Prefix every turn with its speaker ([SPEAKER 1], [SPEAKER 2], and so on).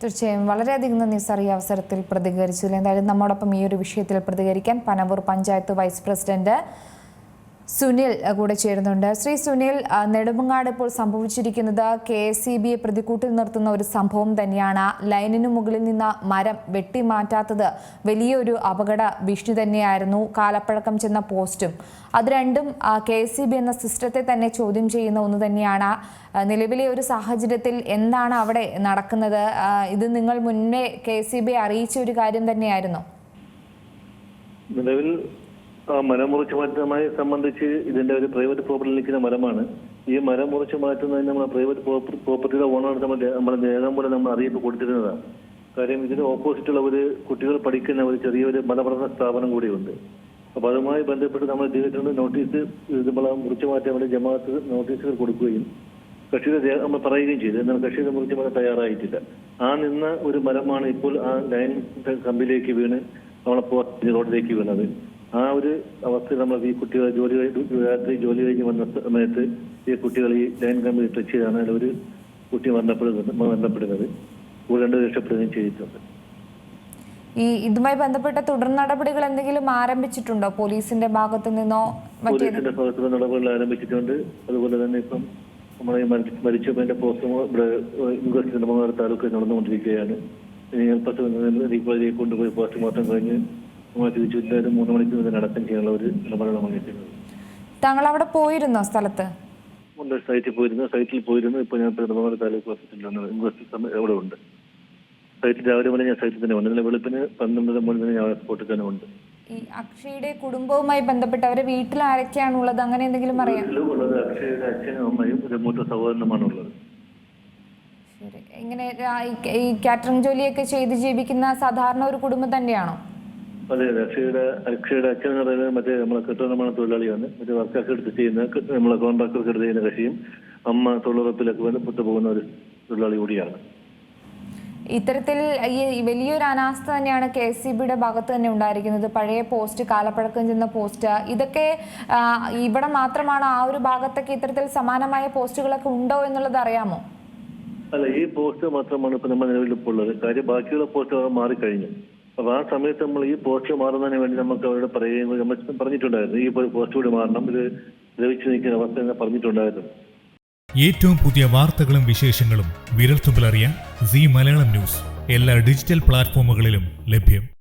[SPEAKER 1] തീർച്ചയായും വളരെയധികം നന്ദി സാർ ഈ അവസരത്തിൽ പ്രതികരിച്ചു എന്തായാലും നമ്മോടൊപ്പം ഈ ഒരു വിഷയത്തിൽ പ്രതികരിക്കാൻ പനവൂർ പഞ്ചായത്ത് വൈസ് പ്രസിഡന്റ് സുനിൽ കൂടെ ചേരുന്നുണ്ട്. ശ്രീ സുനിൽ നെടുമങ്ങാട് ഇപ്പോൾ സംഭവിച്ചിരിക്കുന്നത് കെ എസ് സി ബിയെ പ്രതിക്കൂട്ടിൽ നിർത്തുന്ന ഒരു സംഭവം തന്നെയാണ്. ലൈനിനു മുകളിൽ നിന്ന് മരം വെട്ടിമാറ്റാത്തത് വലിയൊരു അപകട ഭീഷണി തന്നെയായിരുന്നു. കാലപ്പഴക്കം ചെന്ന പോസ്റ്റും. അത് രണ്ടും കെ എസ് സി ബി എന്ന സിസ്റ്റത്തെ തന്നെ ചോദ്യം ചെയ്യുന്ന ഒന്ന് തന്നെയാണ്. നിലവിലെ ഒരു സാഹചര്യത്തിൽ എന്താണ് അവിടെ നടക്കുന്നത്? ഇത് നിങ്ങൾ മുന്നേ കെ എസ് സി ബി അറിയിച്ച ഒരു കാര്യം തന്നെയായിരുന്നു.
[SPEAKER 2] നിലവിൽ മരം മുറിച്ച് മാറ്റുന്നതുമായി സംബന്ധിച്ച് ഇതിന്റെ ഒരു പ്രൈവറ്റ് പ്രോപ്പർട്ടിയിൽ നിൽക്കുന്ന മരമാണ്. ഈ മരം മുറിച്ച് മാറ്റുന്നതിന് നമ്മൾ പ്രൈവറ്റ് പ്രോപ്പർട്ടിയുടെ ഓണർ നമ്മൾ നമ്മുടെ പോലെ നമ്മൾ അറിയിപ്പ് കൊടുത്തിരുന്നതാണ്. കാര്യം ഇതിന് ഓപ്പോസിറ്റുള്ള ഒരു കുട്ടികൾ പഠിക്കുന്ന ഒരു ചെറിയൊരു മതപഠന സ്ഥാപനം കൂടിയുണ്ട്. അപ്പൊ അതുമായി ബന്ധപ്പെട്ട് നമ്മൾ ചെയ്തിട്ടുണ്ട്? നോട്ടീസ് ഇതുപോലെ നമ്മൾ മുറിച്ച് മാറ്റാൻ വേണ്ടി ജമാഅത്ത് നോട്ടീസുകൾ കൊടുക്കുകയും കക്ഷിയുടെ നമ്മൾ പറയുകയും ചെയ്തു. എന്നാൽ കക്ഷിയുടെ മുറിച്ച് മാറ്റാൻ തയ്യാറായിട്ടില്ല. ആ നിന്ന ഒരു മരമാണ് ഇപ്പോൾ ആ ലൈൻ കമ്പിലേക്ക് വീണ് നമ്മളെ റോഡിലേക്ക് വീണത്. ആ ഒരു അവസ്ഥയിൽ നമ്മൾ ഈ കുട്ടികൾ ജോലി രാത്രി ജോലി കഴിഞ്ഞ് വന്ന സമയത്ത് ഈ കുട്ടികൾ ഈ ലൈൻ കമ്പി ടച്ച് ചെയ്താണ് ഒരു കുട്ടി മരണപ്പെടുന്നത് മരണപ്പെടുന്നത്. കൂടെ രണ്ട് രക്ഷപ്പെടുകയും ചെയ്തിട്ടുണ്ട്.
[SPEAKER 1] ഈ ഇതുമായി ബന്ധപ്പെട്ട തുടർ നടപടികൾ എന്തെങ്കിലും ആരംഭിച്ചിട്ടുണ്ടോ? പോലീസിന്റെ ഭാഗത്തു നിന്നോ
[SPEAKER 2] പോലീസിന്റെ ഭാഗത്തു നിന്ന് നടപടികൾ ആരംഭിച്ചിട്ടുണ്ട്. അതുപോലെ തന്നെ ഇപ്പം നമ്മുടെ മരിച്ചവന്റെ പോസ്റ്റ് ഇവിടെ ഇൻക്വസ്റ്റ് നെടുമങ്ങാട് താലൂക്ക് നടന്നുകൊണ്ടിരിക്കുകയാണ്. ഇനി എൽപ്പത്ത് കൊണ്ടുപോയി പോസ്റ്റ്മോർട്ടം കഴിഞ്ഞ് തിരിച്ചു എന്തായാലും മൂന്ന് മണിക്കൂർ ഇതിന് അടക്കം ചെയ്യാനുള്ള ഒരു നമ്മൾ എത്തിക്കുന്നത്
[SPEAKER 1] താങ്കൾ അവിടെ പോയിരുന്നോ സ്ഥലത്ത്?
[SPEAKER 2] ഉണ്ട് സൈറ്റിൽ പോയിരുന്നു. സൈറ്റിൽ പോയിരുന്നു. ഇപ്പൊ ഞാൻ നെടുമങ്ങാട് താലൂക്ക് ഹോസ്പിറ്റലിലാണ് ഇൻക്വസ്റ്റ് അവിടെ ഉണ്ട്. സൈറ്റിൽ രാവിലെ മുതൽ ഞാൻ സൈറ്റിൽ തന്നെ ഉണ്ട്. ഇന്നലെ വെളുപ്പിന് പന്ത്രണ്ടര മണി തന്നെ ഞാൻ സ്പോട്ടിൽ തന്നെ ഉണ്ട്.
[SPEAKER 1] ഈ അക്ഷയുടെ കുടുംബവുമായി ബന്ധപ്പെട്ട് അവരെ വീട്ടിൽ ആരൊക്കെയാണുള്ളത്? അങ്ങനെ എന്തെങ്കിലും അറിയാം
[SPEAKER 2] ഉള്ളത് അക്ഷയുടെ അച്ഛനും അമ്മയും ഒരു മൂത്ത സഹോദരനുമാണ് ഉള്ളത്
[SPEAKER 1] ഇങ്ങനെ ഈ- ഈ കാറ്ററിംഗ് ജോലിയൊക്കെ ചെയ്ത് ജീവിക്കുന്ന സാധാരണ ഒരു കുടുംബം തന്നെയാണോ?
[SPEAKER 2] അതെ അതെ. അക്ഷയുടെ അക്ഷയുടെ അച്ഛൻ എന്ന് പറയുന്നത് മറ്റേ നമ്മളെ കെട്ടിട നിർമ്മാണ തൊഴിലാളിയാണ്. മറ്റേ വർക്കൊക്കെ എടുത്ത് ചെയ്യുന്ന നമ്മളെ കോൺട്രാക്ടർക്ക് എടുത്ത് ചെയ്യുന്ന കക്ഷിയും അമ്മ തൊഴിലുറപ്പിലൊക്കെ ബന്ധപ്പെട്ട് പോകുന്ന ഒരു തൊഴിലാളി കൂടിയാണ്.
[SPEAKER 1] ഇത്തരത്തിൽ ഈ വലിയൊരു അനാസ്ഥ തന്നെയാണ് കെ എസ് സി ബിയുടെ ഭാഗത്ത് തന്നെ ഉണ്ടായിരിക്കുന്നത്. പഴയ പോസ്റ്റ് കാലപ്പഴക്കം ചെന്ന പോസ്റ്റ് ഇതൊക്കെ ഇവിടെ മാത്രമാണ് ആ ഒരു ഭാഗത്തൊക്കെ ഇത്തരത്തിൽ സമാനമായ പോസ്റ്റുകളൊക്കെ ഉണ്ടോ എന്നുള്ളത് അറിയാമോ?
[SPEAKER 2] അല്ല ഈ പോസ്റ്റ് മാത്രമാണ് ഇപ്പൊ നമ്മുടെ നിലവിൽ ഇപ്പോൾ ഉള്ളത് കാര്യം ബാക്കിയുള്ള പോസ്റ്റുകൾ മാറിക്കഴിഞ്ഞു. അപ്പൊ ആ സമയത്ത് നമ്മൾ ഈ പോസ്റ്റ് മാറുന്നതിന് വേണ്ടി നമുക്ക് അവരോട് പറയുകയും നമ്മൾ പറഞ്ഞിട്ടുണ്ടായിരുന്നു. ഈ പോസ്റ്റ് കൂടി മാറണം. ഇത് ദ്രവിച്ചു നിൽക്കുന്ന അവസ്ഥ എന്ന് പറഞ്ഞിട്ടുണ്ടായിരുന്നു.
[SPEAKER 3] ഏറ്റവും പുതിയ വാർത്തകളും വിശേഷങ്ങളും വിരൽത്തുമ്പിലറിയാൻ സി മലയാളം ന്യൂസ്. എല്ലാ ഡിജിറ്റൽ പ്ലാറ്റ്ഫോമുകളിലും ലഭ്യം.